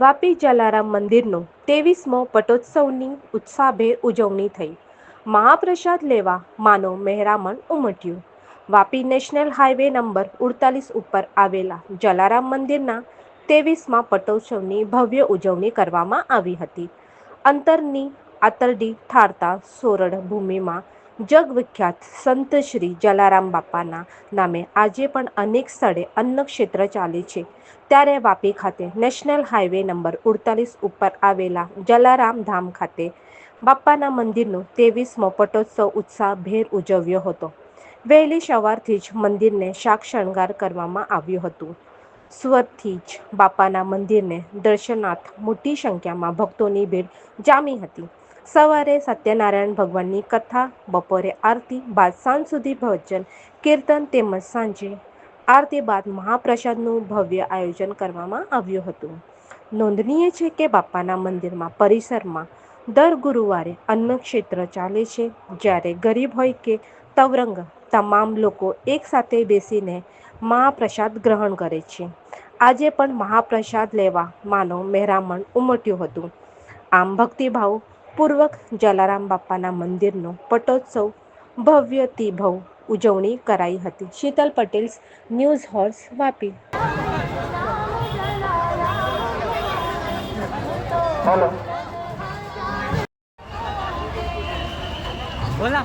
વાપી જલારામ મંદિરનો ત્રેવીસમો પટોત્સવની ઉત્સાહભેર ઉજવણી થઈ. મહાપ્રસાદ લેવા માનો મહેરામણ ઉમટ્યું. વાપી નેશનલ હાઈવે નંબર ઉડતાલીસ ઉપર આવેલા જલારામ મંદિરના ત્રેવીસમાં પટોત્સવની ભવ્ય ઉજવણી કરવામાં આવી હતી. અંતરની આતરડી ઠારતા સોરડ ભૂમિમાં જગવિખ્યાત સંત શ્રી જલારામ બાપાના નામે આજે પણ અનેક સ્થળે અન્ન ક્ષેત્ર ચાલે છે. ત્યારે વાપી ખાતે નેશનલ હાઈવે નંબર ઉડતાલીસ ઉપર આવેલા જલારામ ધામ ખાતે બાપાના મંદિરનો ત્રેવીસમો પટોત્સવ ઉત્સાહભેર ઉજવ્યો હતો. વહેલી સવારથી જ મંદિરને શાક શણગાર કરવામાં આવ્યું હતું. સ્વરથી જ બાપાના મંદિરને દર્શનાર્થ મોટી સંખ્યામાં ભક્તોની ભીડ જામી હતી. સવારે સત્યનારાયણ ભગવાનની કથા, બપોરે આરતી બાદ સાંજ સુધી ભજન, કીર્તન તેમજ સાંજે આરતી બાદ મહાપ્રસાદનું ભવ્ય આયોજન કરવામાં આવ્યું હતું. નોંધનીય છે કે બાપાના મંદિરમાં, પરિસરમાં દર ગુરુવારે અન્નક્ષેત્ર ચાલે છે. જ્યારે ગરીબ હોય કે તવરંગ, તમામ લોકો એકસાથે બેસીને મહાપ્રસાદ ગ્રહણ કરે છે. આજે પણ મહાપ્રસાદ લેવા માનો મહેરામણ ઉમટ્યું હતું. આમ ભક્તિભાવ પૂર્વક જલારામ બાપાના મંદિરનો પટોત્સવ ભવ્યથી ભવ ઉજવણી કરાઈ હતી. Sheetal Patel news horse Vapi. બોલા.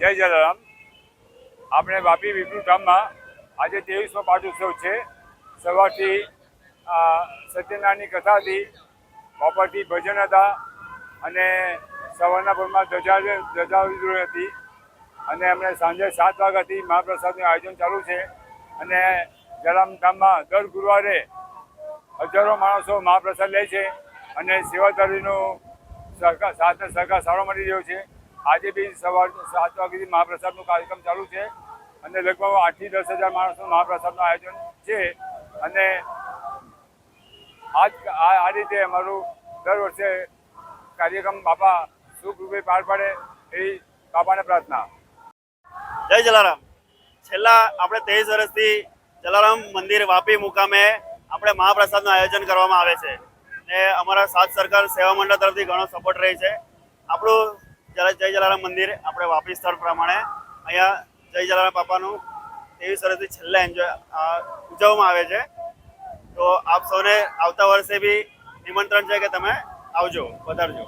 જય જલારામ. આપણે વાપી વિપુલ ગામમાં આજે ત્રેવીસમો પાટોત્સવ છે. સવારથી સત્યનારાયણની કથા હતી બપોરથી ભજન હતા અને સવારના ભરમાં ધજા ધજા હતી. અને અમને સાંજે સાત વાગ્યાથી મહાપ્રસાદનું આયોજન ચાલુ છે. અને જલારામ ધામમાં દર ગુરુવારે હજારો માણસો મહાપ્રસાદ લે છે. અને સેવાધારીનો સહકાર સાથે સરકાર સારો મળી રહ્યો છે. આજે બી સવાર સાત વાગ્યાથી મહાપ્રસાદનો કાર્યક્રમ ચાલુ છે અને લગભગ આઠથી દસ હજાર માણસનું મહાપ્રસાદનું આયોજન છે અને આજ આ રીતે અમારું દર વર્ષે કાર્યક્રમ બાપા સુખરૂપે પાર પાડે એવી બાપાને પ્રાર્થના. જય જલારામ. છેલ્લા આપણે ત્રેવીસ વર્ષથી જલારામ મંદિર વાપી મુકામે આપણે મહાપ્રસાદનું આયોજન કરવામાં આવે છે. ને અમારા સાત સરકાર સેવા મંડળ તરફથી ઘણો સપોર્ટ રહે છે. આપણું જય જલારામ મંદિર આપણે વાપી સ્થળ પ્રમાણે અહીંયા જય જલારામ બાપાનું તેવી વર્ષથી છેલ્લા એન્જોય ઉજવવામાં આવે છે. તો આપ સૌને આવતા વર્ષે બી નિમંત્રણ છે કે તમે આવજો, વધારજો.